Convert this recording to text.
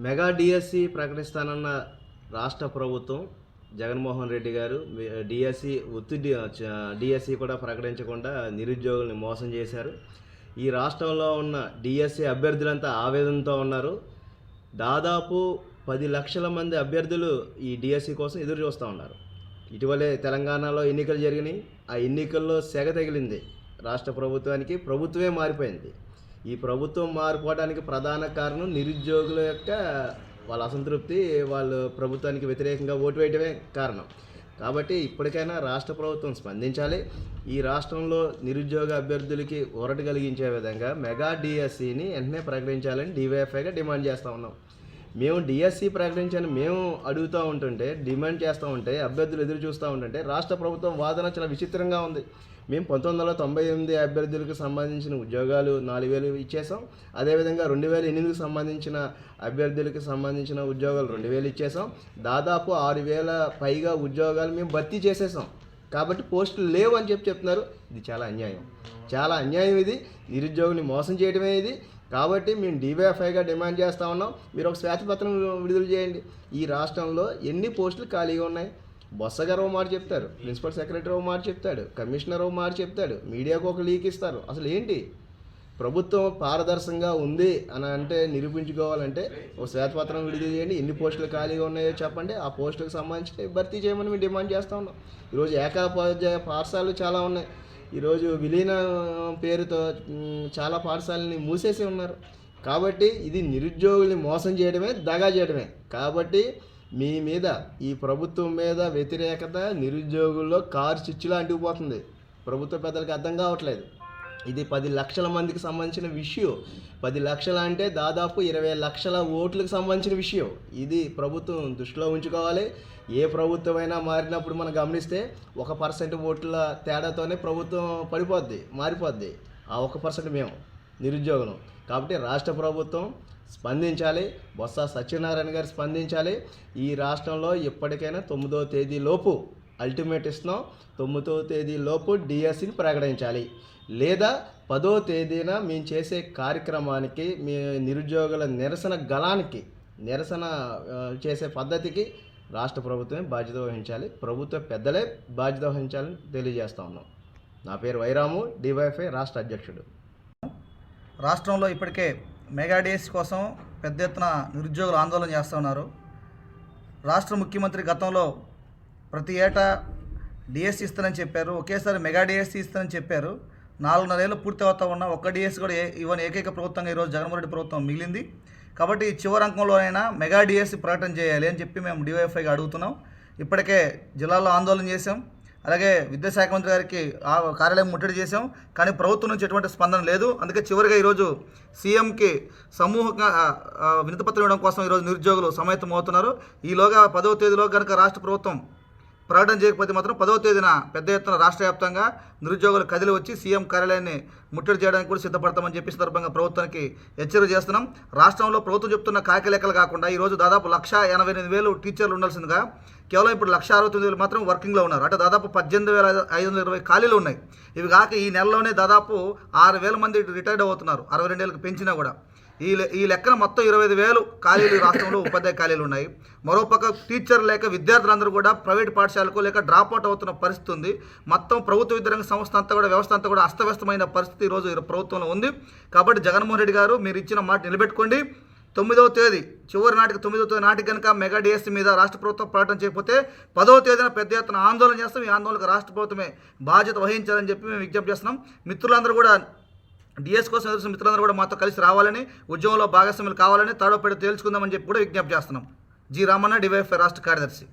Mega DSC ప్రకటిస్తానన్న రాష్ట్ర ప్రభుత్వం జగన్మోహన్ రెడ్డి గారు డిఎస్సి ఒత్తిడి డిఎస్సి కూడా ప్రకటించకుండా నిరుద్యోగుల్ని మోసం చేశారు. ఈ రాష్ట్రంలో ఉన్న డిఎస్సి అభ్యర్థులంతా ఆవేదనతో ఉన్నారు. దాదాపు పది లక్షల మంది అభ్యర్థులు ఈ డిఎస్సి కోసం ఎదురు చూస్తూ ఉన్నారు. ఇటీవలే తెలంగాణలో ఎన్నికలు జరిగినాయి. ఆ ఎన్నికల్లో సెగ తగిలింది. రాష్ట్ర ప్రభుత్వానికి ప్రభుత్వమే మారిపోయింది. ఈ ప్రభుత్వం మారిపోవడానికి ప్రధాన కారణం నిరుద్యోగుల యొక్క వాళ్ళ అసంతృప్తి వాళ్ళు ప్రభుత్వానికి వ్యతిరేకంగా ఓటు వేయడమే కారణం. కాబట్టి ఇప్పటికైనా రాష్ట్ర ప్రభుత్వం స్పందించాలి. ఈ రాష్ట్రంలో నిరుద్యోగ అభ్యర్థులకి ఊరట కలిగించే విధంగా మెగా డిఎస్సిని వెంటనే ప్రకటించాలని డివైఎఫ్ఐగా డిమాండ్ చేస్తూ ఉన్నాం. మేము డిఎస్సి ప్రకటించని మేము అడుగుతూ ఉంటుంటే డిమాండ్ చేస్తూ ఉంటే అభ్యర్థులు ఎదురు చూస్తూ ఉంటుంటే రాష్ట్ర ప్రభుత్వం వాదన చాలా విచిత్రంగా ఉంది. మేము పంతొమ్మిది వందల తొంభై ఎనిమిది అభ్యర్థులకు సంబంధించిన ఉద్యోగాలు నాలుగు వేలు ఇచ్చేసాం అదేవిధంగా రెండు వేల ఎనిమిదికి సంబంధించిన అభ్యర్థులకు సంబంధించిన ఉద్యోగాలు రెండు వేలు ఇచ్చేసాం దాదాపు ఆరు వేల పైగా ఉద్యోగాలు మేము భర్తీ చేసేసాం కాబట్టి పోస్టులు లేవు అని చెప్పి చెప్తున్నారు. ఇది చాలా అన్యాయం. చాలా అన్యాయం ఇది. నిరుద్యోగుని మోసం చేయడమే ఇది. కాబట్టి మేము డివైఎఫ్ఐగా డిమాండ్ చేస్తూ ఉన్నాం. మీరు ఒక శ్వేతపత్రం విడుదల చేయండి. ఈ రాష్ట్రంలో ఎన్ని పోస్టులు ఖాళీగా ఉన్నాయి? బొత్స గారు ఓ మాట చెప్తారు ప్రిన్సిపల్ సెక్రటరీ ఓ మాట చెప్తాడు కమిషనర్ ఓ మాట చెప్తాడు మీడియాకు ఒక లీక్ ఇస్తారు. అసలు ఏంటి? ప్రభుత్వం పారదర్శకంగా ఉంది అని అంటే నిరూపించుకోవాలంటే ఒక శ్వేతపత్రం విడుదల చేయండి. ఎన్ని పోస్టులు ఖాళీగా ఉన్నాయో చెప్పండి. ఆ పోస్టులకు సంబంధించి భర్తీ చేయమని మేము డిమాండ్ చేస్తూ ఉన్నాం. ఈరోజు ఏకాపాధ్యాయ పాఠశాలలు చాలా ఉన్నాయి. ఈరోజు విలీన పేరుతో చాలా పాఠశాలని మూసేసి ఉన్నారు. కాబట్టి ఇది నిరుద్యోగుల్ని మోసం చేయడమే దగా చేయడమే. కాబట్టి మీ మీద ఈ ప్రభుత్వం మీద వ్యతిరేకత నిరుద్యోగుల్లో కారు చిచ్చులా అంటుకుపోతుంది ప్రభుత్వ పెద్దలకు అర్థం కావట్లేదు. ఇది పది లక్షల మందికి సంబంధించిన విషయం. పది లక్షల అంటే దాదాపు ఇరవై లక్షల ఓట్లకు సంబంధించిన విషయం. ఇది ప్రభుత్వం దృష్టిలో ఉంచుకోవాలి. ఏ ప్రభుత్వమైనా మారినప్పుడు మనం గమనిస్తే ఒక పర్సెంట్ ఓట్ల తేడాతోనే ప్రభుత్వం పడిపోద్ది మారిపోద్ది. ఆ ఒక పర్సెంట్ మేము నిరుద్యోగులం. కాబట్టి రాష్ట్ర ప్రభుత్వం స్పందించాలి. బొత్స సత్యనారాయణ గారు స్పందించాలి. ఈ రాష్ట్రంలో ఇప్పటికైనా తొమ్మిదో తేదీ లోపు అల్టిమేట్ ఇస్తున్నాం. తొమ్మిదో తేదీ లోపు డిఎస్సిని ప్రకటించాలి. లేదా పదో తేదీన మేము చేసే కార్యక్రమానికి మీ నిరుద్యోగుల నిరసన గళానికి నిరసన చేసే పద్ధతికి రాష్ట్ర ప్రభుత్వమే బాధ్యత వహించాలి. ప్రభుత్వ పెద్దలే బాధ్యత వహించాలని తెలియజేస్తా ఉన్నాం. నా పేరు వైరాము డివైఎఫ్ఐ రాష్ట్ర అధ్యక్షుడు. రాష్ట్రంలో ఇప్పటికే మెగా డేస్ కోసం పెద్ద ఎత్తున నిరుద్యోగులు ఆందోళన చేస్తూ ఉన్నారు. రాష్ట్ర ముఖ్యమంత్రి గతంలో ప్రతి ఏటా డిఎస్సి ఇస్తానని చెప్పారు. ఒకేసారి మెగా డిఎస్సీ ఇస్తానని చెప్పారు. నాలుగున్నరేళ్ళు పూర్తి అవుతా ఉన్న ఒక్క డిఎస్ కూడా ఏ ఇవ్వని ఏకైక ప్రభుత్వంగా ఈరోజు జగన్మోహన్ రెడ్డి ప్రభుత్వం మిగిలింది. కాబట్టి చివరి అంకంలోనైనా మెగా డిఎస్సి ప్రకటన చేయాలి అని చెప్పి మేము డివైఎఫ్ఐగా అడుగుతున్నాం. ఇప్పటికే జిల్లాలో ఆందోళన చేశాం. అలాగే విద్యాశాఖ మంత్రి గారికి ఆ కార్యాలయం ముట్టడి చేసాం కానీ ప్రభుత్వం నుంచి ఎటువంటి స్పందన లేదు. అందుకే చివరిగా ఈరోజు సీఎంకి సమూహంగా వినతిపత్రం ఇవ్వడం కోసం ఈరోజు నిరుద్యోగులు సమాయత్తం అవుతున్నారు. ఈలోగా పదవ తేదీలో కనుక రాష్ట్ర ప్రభుత్వం ప్రకటన చేయకపోతే మాత్రం పదవ తేదీన పెద్ద ఎత్తున రాష్ట్ర వ్యాప్తంగా నిరుద్యోగులు కదిలి వచ్చి సీఎం కార్యాలయాన్ని ముట్టడి చేయడానికి కూడా సిద్ధపడతామని చెప్పి సందర్భంగా ప్రభుత్వానికి హెచ్చరిక చేస్తున్నాం. రాష్ట్రంలో ప్రభుత్వం చెప్తున్న కాకి కాకుండా ఈరోజు దాదాపు లక్ష ఎనభై ఎనిమిది వేలు టీచర్లు ఉండాల్సిందిగా కేవలం ఇప్పుడు లక్ష అరవై తొమ్మిది వేలు మాత్రం వర్కింగ్లో ఉన్నారు. అంటే దాదాపు పద్దెనిమిది వేల ఐదు వందల ఇరవై ఖాళీలు ఉన్నాయి. ఇవి కాక ఈ నెలలోనే దాదాపు ఆరు వేల మంది రిటైర్డ్ అవుతున్నారు. అరవై రెండేళ్ళకి పెంచినా కూడా. ఈ లె- ఈ లెక్కన మొత్తం ఇరవై ఐదు వేలు ఖాళీలు రాష్ట్రంలో ఉపాధ్యాయ ఖాళీలు ఉన్నాయి. మరోపక్క టీచర్ లేక విద్యార్థులందరూ కూడా ప్రైవేట్ పాఠశాలకు లేక డ్రాప్ అవుట్ అవుతున్న పరిస్థితి ఉంది. మొత్తం ప్రభుత్వ విద్యారంగ సంస్థ అంతా కూడా వ్యవస్థ అంతా కూడా అస్తవ్యస్తమైన పరిస్థితి ఈరోజు ప్రభుత్వంలో ఉంది. కాబట్టి జగన్మోహన్ రెడ్డి గారు మీరు ఇచ్చిన మాట నిలబెట్టుకోండి. తొమ్మిదవ తేదీ చివరి నాటికి తొమ్మిదవ తేదీ నాటికి కనుక మెగా డిఎస్సీ మీద రాష్ట్ర ప్రభుత్వం ప్రకటన చేయకపోతే పదవ తేదీన పెద్ద ఎత్తున ఆందోళన చేస్తాం. ఈ ఆందోళనకు రాష్ట్ర ప్రభుత్వమే బాధ్యత వహించాలని చెప్పి మేము విజ్ఞప్తి చేస్తున్నాం. మిత్రులందరూ కూడా డిఎస్ కోసం ఎదురు మిత్రులందరూ కూడా మాతో కలిసి రావాలని ఉద్యమంలో భాగస్వాములు కావాలని తాడోపేట తేల్చుకుందామని చెప్పి కూడా విజ్ఞప్తి చేస్తున్నాం. జి రామన్న డివైఎఫ్ రాష్ట్ర కార్యదర్శి.